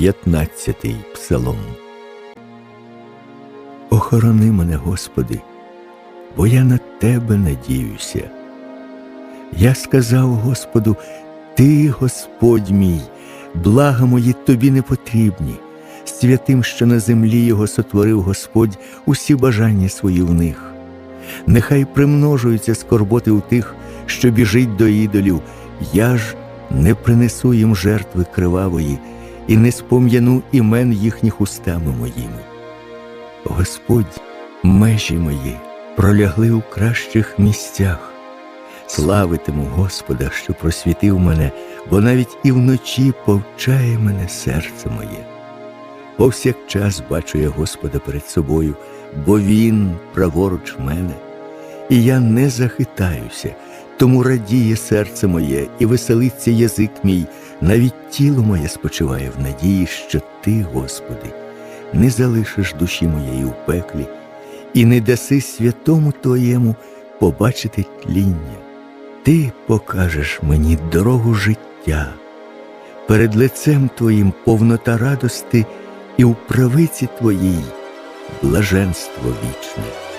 15-й псалом. Охорони мене, Господи, бо я на Тебе надіюся. Я сказав Господу, Ти, Господь мій, блага мої тобі не потрібні, святим, що на землі його сотворив Господь усі бажання свої в них. Нехай примножуються скорботи у тих, що біжить до ідолів, я ж не принесу їм жертви кривавої і не спом'яну імен їхніх устами моїми. Господь, межі мої пролягли у кращих місцях. Славитиму Господа, що просвітив мене, бо навіть і вночі повчає мене серце моє. Повсякчас бачу я Господа перед собою, бо Він праворуч мене, і я не захитаюся, тому радіє серце моє і веселиться язик мій, навіть тіло моє спочиває в надії, що Ти, Господи, не залишиш душі моєї у пеклі і не даси святому Твоєму побачити тління. Ти покажеш мені дорогу життя, перед лицем Твоїм повнота радости і у правиці Твоїй блаженство вічне.